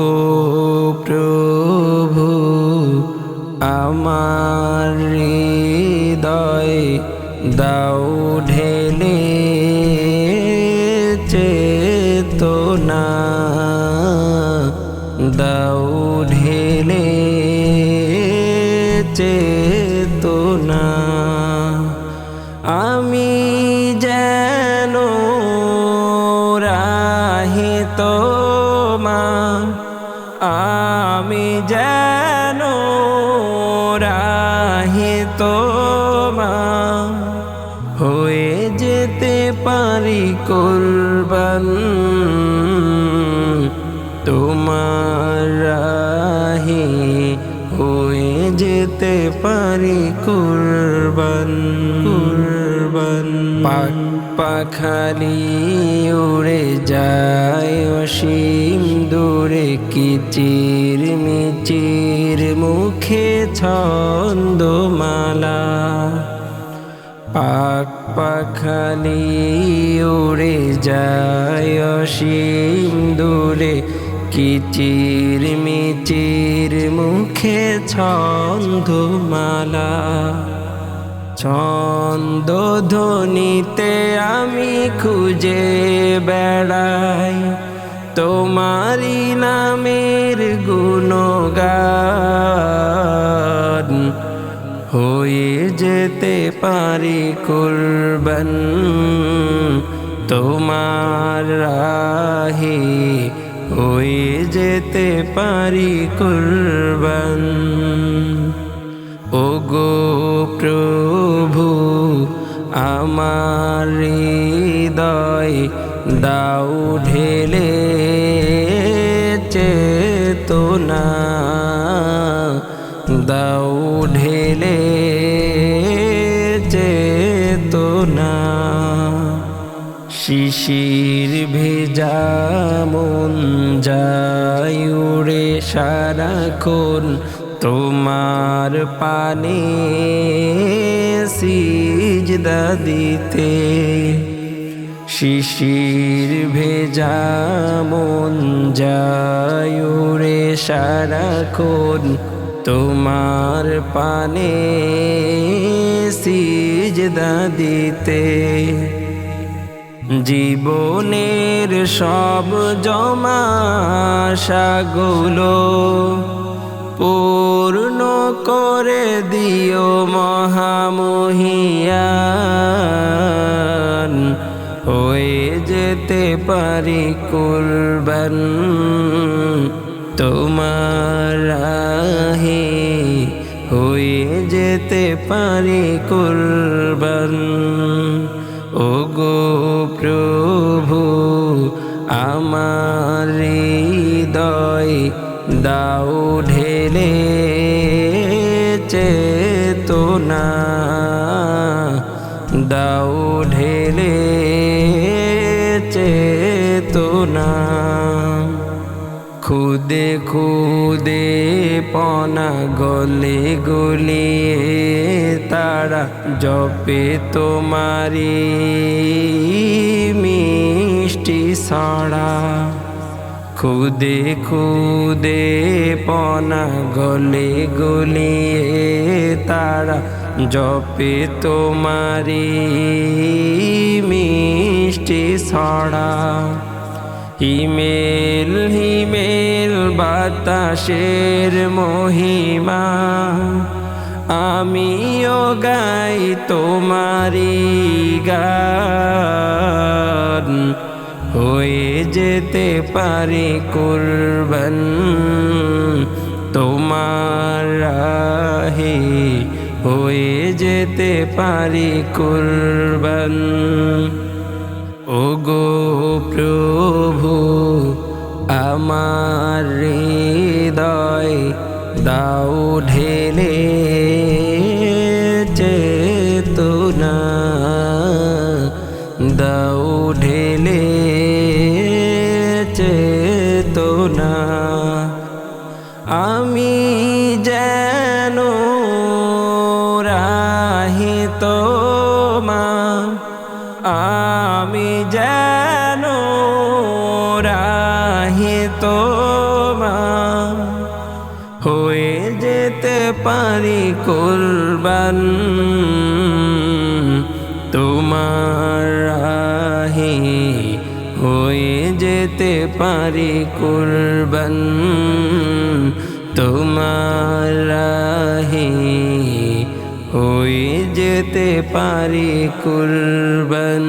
গো প্রভু আমার হৃদয় দাও ঢেলে চেতনা। আমি যেন রাহি তোমার হয়ে যেতে পারি কোরবান। তোমার রাহি হয়ে যেতে পারি কুরবান। পাখালি উড়ে যায় অসীম দূরে কিচির মিচির মুখে ছন্দমালা? পাক পাখালি উড়ে যায় অসীম দূরে কিচির মিচির মুখে ছন্দমালা? ছন্দ ধ্বনিতে আমি খুঁজে বেড়াই। তোমারি নামের গুণগান, হয়ে যেতে পারি কুরবান। তোমার রাহে হয়ে যেতে পারি কুরবান। ও গো প্রভু, আমার হৃদয় দাও ঢেলে চেতনা। দাও ঢেলে চেতনা। শিশির ভেজা মন যায় উড়ে সারাক্ষণ তোমার পানে সিজদা দিতে। শিশির ভেজা মন যায় উড়ে সারাক্ষণ। তোমার পানে সিজদা দিতে। জীবনের সব জমা সাগুলো পূর্ণ করে দিও মহামহিয়ান। হয়ে যেতে পারি কুরবান। তোমার রাহে হয়ে যেতে পারি কুরবান। ও গো চেতনা দাও ঢেলে চেতনা। খুদে খুদে পনা গলে গলিয়ে তারা জপে তোমারি মিষ্টি সাড়া। খুদে খুদে পনা গলে গলিয়ে তারা জপে তোমারি মিষ্টি ছড়া। হিমেল হিমেল বাতাসের মহিমা, আমিও গাই তোমারি গান। হয়ে যেতে পারে কুরবান তোমার রাহে। হয়ে যেতে পারি কুরবান। ও গো প্রভু যেন রাহি তোমার? হয়ে যেতে পারি কুরবান, তোমার রাহে হয়ে যেতে পারি কুরবান, তোমার রাহে হয়ে যেতে পারি কুরবান।